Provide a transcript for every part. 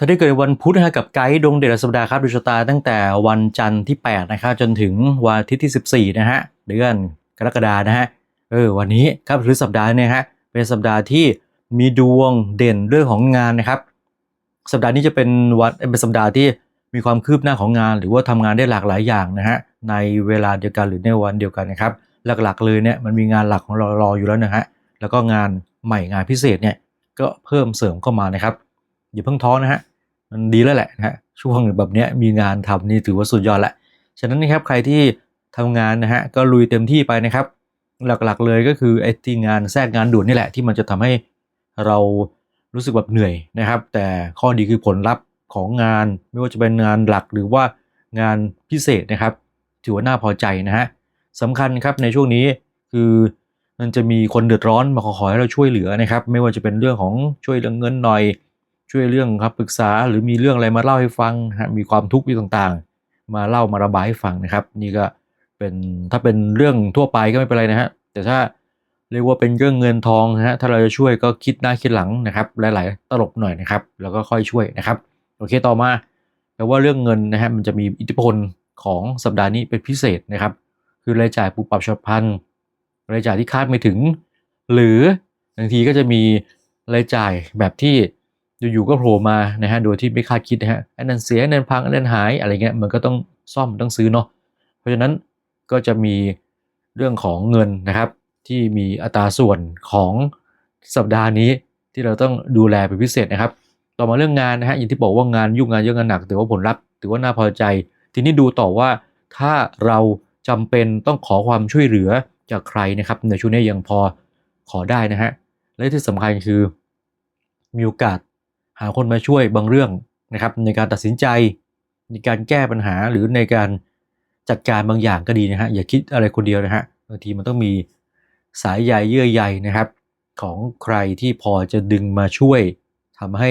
ถ้าได้เกิดวันพุธนะฮะกับไกด์ดวงเดชสัปดาห์ครับดวงชะตาตั้งแต่วันจันทร์ที่ 8 นะครับ จนถึงวันอาทิตย์ที่ 14 นะฮะเดือนกรกฎานะฮะเออวันนี้ครับหรือสัปดาห์เนี่ยฮะเป็นสัปดาห์ที่มีดวงเด่นเรื่องของงานนะครับ สัปดาห์นี้จะเป็นวันเป็นสัปดาห์ที่มีความคืบหน้าของงาน หรือว่าทำงานได้หลากหลายอย่างนะฮะในเวลาเดียวกันหรือในวันเดียวกันนะครับ หลักๆเลยเนี่ยมันมีงานหลักของเรารออยู่แล้วนะฮะแล้วก็งานใหม่งานพิเศษเนี่ยก็เพิ่มเสริมเข้ามานะครับอย่าเพิ่งท้อนะฮะ มันดีแล้วแหละนะฮะช่วงแบบเนี้ยมีงานทำนี่ถือว่าสุดยอดแหละฉะนั้นนะครับใครที่ทำงานนะฮะก็ลุยเต็มที่ไปนะครับ หลักๆเลยก็คือไอ้ที่งานแทรกงานด่วนนี่แหละที่มันจะทำให้เรารู้สึกแบบเหนื่อยนะครับ แต่ข้อดีคือผลลัพธ์ของงานไม่ว่าจะเป็นงานหลักหรือว่างานพิเศษนะครับ ถือว่าน่าพอใจนะฮะสำคัญครับในช่วงนี้คือมันจะมีคนเดือดร้อนมาขอขอให้เราช่วยเหลือนะครับ ไม่ว่าจะเป็นเรื่องของช่วยเรื่องเงินหน่อย ช่วยเรื่องครับปรึกษาหรือมีเรื่องอะไรมาเล่าให้ฟังฮะมีความทุกข์อยู่ต่างๆ มาเล่ามาระบายให้ฟังนะครับ นี่ก็เป็นถ้าเป็นเรื่องทั่วไปก็ไม่เป็นไรนะฮะแต่ถ้าเรียกว่าเป็นเรื่องเงินทองนะฮะถ้าเราจะช่วยก็คิดหน้าคิดหลังนะครับหลายๆตลบหน่อยนะครับ แล้วก็ค่อยช่วยนะครับ โอเคต่อมาแปลว่าเรื่องเงินนะฮะมันจะมีอิทธิพลของสัปดาห์นี้เป็นพิเศษนะครับ คือรายจ่ายปุบปับฉับพลันรายจ่ายที่คาดไม่ถึง หรือบางทีก็จะมีรายจ่ายแบบที่ อยู่ๆก็โผล่มานะฮะโดยที่ไม่คาดคิดนะฮะอันนั้นเสียอันนั้นพังอันนั้นหายอะไรเงี้ยมันก็ต้องซ่อมต้องซื้อเนาะเพราะฉะนั้นก็จะมีเรื่องของเงินนะครับ ที่มีอัตราส่วนของสัปดาห์นี้ที่เราต้องดูแลเป็นพิเศษนะครับ ต่อมาเรื่องงานนะฮะอย่างที่บอกว่างานยุ่งงานเยอะงานหนักแต่ว่าผลลัพธ์ถือว่าน่าพอใจ ทีนี้ดูต่อว่าถ้าเราจำเป็นต้องขอความช่วยเหลือจากใครนะครับในช่วงนี้ยังพอขอได้นะฮะและที่สำคัญคือมีโอกาส หาคนมาช่วยบางเรื่องนะครับ ในการตัดสินใจ ในการแก้ปัญหาหรือในการจัดการบางอย่างก็ดีนะฮะอย่าคิดอะไรคนเดียวนะฮะบางทีมันต้องมีสายใยเยื่อใยนะครับ ของใครที่พอจะดึงมาช่วยทำให้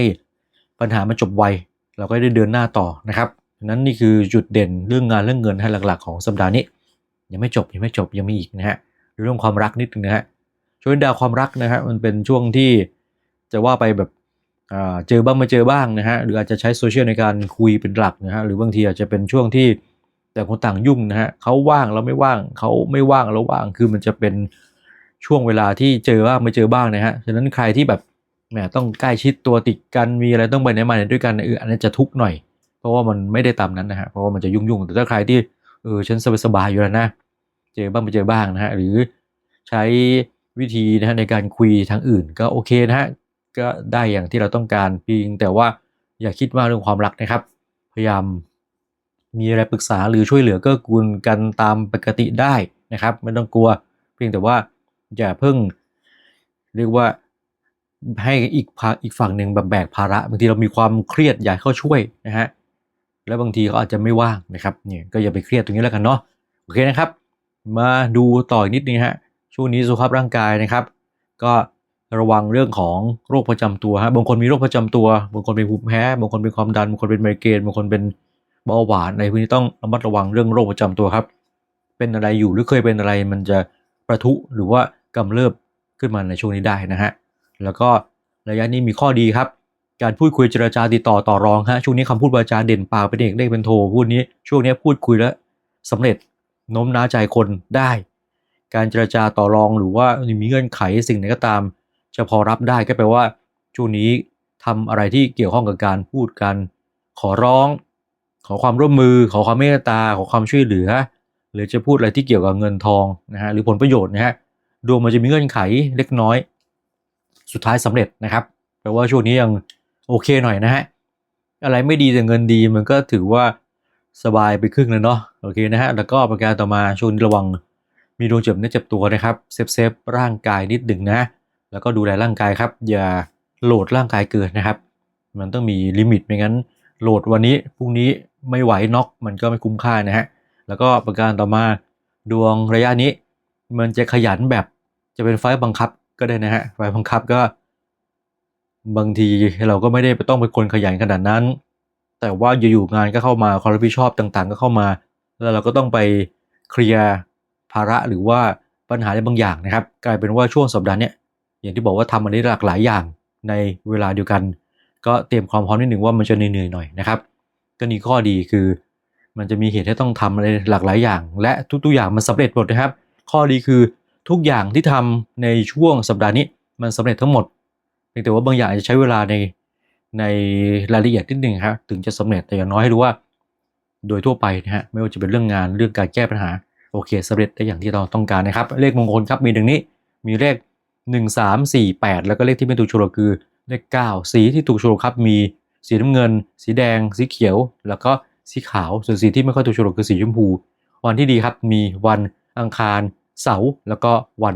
ปัญหามันจบไวเราก็ได้เดินหน้าต่อนะครับนั้นนี่คือจุดเด่นเรื่องงานเรื่องเงินให้หลัก ๆ ของสัปดาห์นี้ ยังไม่จบยังไม่จบยังมีอีกนะฮะเรื่องความรักนิดนึงนะฮะช่วงดาวความรักนะฮะมันเป็นช่วงที่จะว่าไปแบบ เจอบ้างไม่เจอบ้างนะฮะหรืออาจจะใช้โซเชียลในการคุยเป็นหลักนะฮะหรือบางทีอาจจะเป็นช่วงที่แต่คนต่างยุ่งนะฮะเขาว่างเราไม่ว่างเขาไม่ว่างเราว่างคือมันจะเป็นช่วงเวลาที่เจอบ้างไม่เจอบ้างนะฮะฉะนั้นใครที่แบบแหมต้องใกล้ชิดตัวติดกันมีอะไรต้องไปไหนมาไหนด้วยกันเอออันนั้จะทุกข์หน่อย เพราะว่ามันไม่ได้ตามนั้นนะฮะเพราะว่ามันจะยุ่งๆแต่ถ้าใครที่เออฉันสบายๆอยู่แล้วนะเจอบ้างไม่เจอบ้างนะฮะหรือใช้วิธีนะฮะในการคุยทางอื่นก็โอเคนะฮะ ก็ได้อย่างที่เราต้องการเพียงแต่ว่าอย่าคิดมากเรื่องความรักนะครับ พยายามมีอะไรปรึกษาหรือช่วยเหลือก็กูลกันตามปกติได้นะครับ ไม่ต้องกลัว เพียงแต่ว่าอย่าเพิ่ง เรียกว่าให้อีกอีกฝั่งหนึ่งแบบแบกภาระบางทีเรามีความเครียดอยากเข้าช่วยนะฮะแล้วบางทีเขาอาจจะไม่ว่างนะครับเนี่ยก็อย่าไปเครียดตรงนี้แล้วกันเนาะโอเคนะครับ มาดูต่ออีกนิดนึงฮะช่วงนี้สุขภาพร่างกายนะครับ ก็ ระวังเรื่องของโรคประจำตัวฮะบางคนมีโรคประจำตัว บางคนเป็นภูมิแพ้บางคนเป็นความดันบางคนเป็นไมเกรนบางคนเป็นเบาหวานในพื้นที่ต้องระมัดระวังเรื่องโรคประจำตัวครับ เป็นอะไรอยู่หรือเคยเป็นอะไรมันจะประทุหรือว่ากำเริบขึ้นมาในช่วงนี้ได้นะฮะแล้วก็ระยะนี้มีข้อดีครับ การพูดคุยเจรจาติดต่อต่อรองฮะช่วงนี้คำพูดวาจาเด่นปากเป็นเอกเลขเป็นโทพูดนี้ช่วงนี้พูดคุยแล้วสำเร็จโน้มน้าวใจคนได้ การเจรจาต่อรองหรือว่ามีเงื่อนไขสิ่งไหนก็ตาม จะพอรับได้ก็แปลว่าช่วงนี้ทำอะไรที่เกี่ยวข้องกับการพูดกัน ขอร้อง ขอความร่วมมือ ขอความเมตตา ขอความช่วยเหลือ หรือจะพูดอะไรที่เกี่ยวกับเงินทองนะฮะหรือผลประโยชน์นะฮะดวงมันจะมีเงื่อนไขเล็กน้อย สุดท้ายสำเร็จนะครับแปลว่าช่วงนี้ยังโอเคหน่อยนะฮะอะไรไม่ดีแต่เงินดีมันก็ถือว่าสบายไปครึ่งแล้วเนาะโอเคนะฮะแล้วก็ประการต่อมาช่วงนี้ระวังมีดวงเจ็บเนื้อเจ็บตัวนะครับเซฟเซฟร่างกายนิดหนึ่งนะ แล้วก็ดูแลร่างกายครับ อย่าโหลดร่างกายเกินนะครับ มันต้องมีลิมิตไม่งั้น โหลดวันนี้พรุ่งนี้ไม่ไหวน็อกมันก็ไม่คุ้มค่านะฮะแล้วก็ประการต่อมาดวงระยะนี้ มันจะขยันแบบจะเป็นไฟบังคับก็ได้นะฮะไฟบังคับก็ บางทีเราก็ไม่ได้ต้องเป็นคนขยันขนาดนั้น แต่ว่าอยู่ๆงานก็เข้ามาความรับผิดชอบต่างๆ ก็เข้ามา แล้วเราก็ต้องไปเคลียร์ภาระหรือว่าปัญหาอะไรบางอย่างนะครับ กลายเป็นว่าช่วงสัปดาห์เนี้ย อย่างที่บอกว่าทำอันนี้หลากหลายอย่างในเวลาเดียวกัน ก็เตรียมความพร้อมนิดหนึ่งว่ามันจะเหนื่อยๆหน่อยนะครับก็นี่ข้อดีคือ มันจะมีเหตุให้ต้องทำอะไรหลากหลายอย่าง และทุกๆอย่างมันสำเร็จหมดนะครับ ข้อดีคือทุกอย่างที่ทำในช่วงสัปดาห์นี้มันสำเร็จทั้งหมดเพียงแต่ว่าบางอย่างจจะใช้เวลาในในรายละเอียดนิดหนึ่งครับถึงจะสำเร็จแต่อย่างน้อยให้รู้ว่า โดยทั่วไปนะฮะไม่ว่าจะเป็นเรื่องงานเรื่องการแก้ปัญหาโอเคสำเร็จได้อย่างที่เราต้องการนะครับ เลขมงคลครับมีดังนี้มีเลข 1 3 4 8 แล้วก็เลขที่ไม่ถูกโฉลกคือเลข 9 สีที่ถูกโฉลกครับมีสีน้ำเงิน สีแดง สีเขียว แล้วก็สีขาว ส่วนสีที่ไม่ค่อยถูกโฉลกคือสีชมพู วันที่ดีครับมีวันอังคาร เสาร์แล้วก็วัน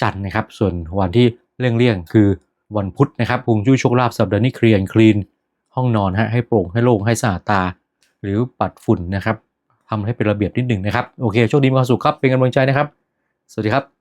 จันทร์นะครับ ส่วนวันที่เลี่ยงๆคือวันพุธนะครับพุงจุ้ยโชคลาภสัปดาห์นี้เคลียร์คลีน ห้องนอนฮะให้โปร่งให้โล่งให้สะอาดตา หรือปัดฝุ่นนะครับทำให้เป็นระเบียบนิดหนึ่งนะครับ โอเค โชคดีมีความสุขครับ เป็นกำลังใจนะครับ สวัสดีครับ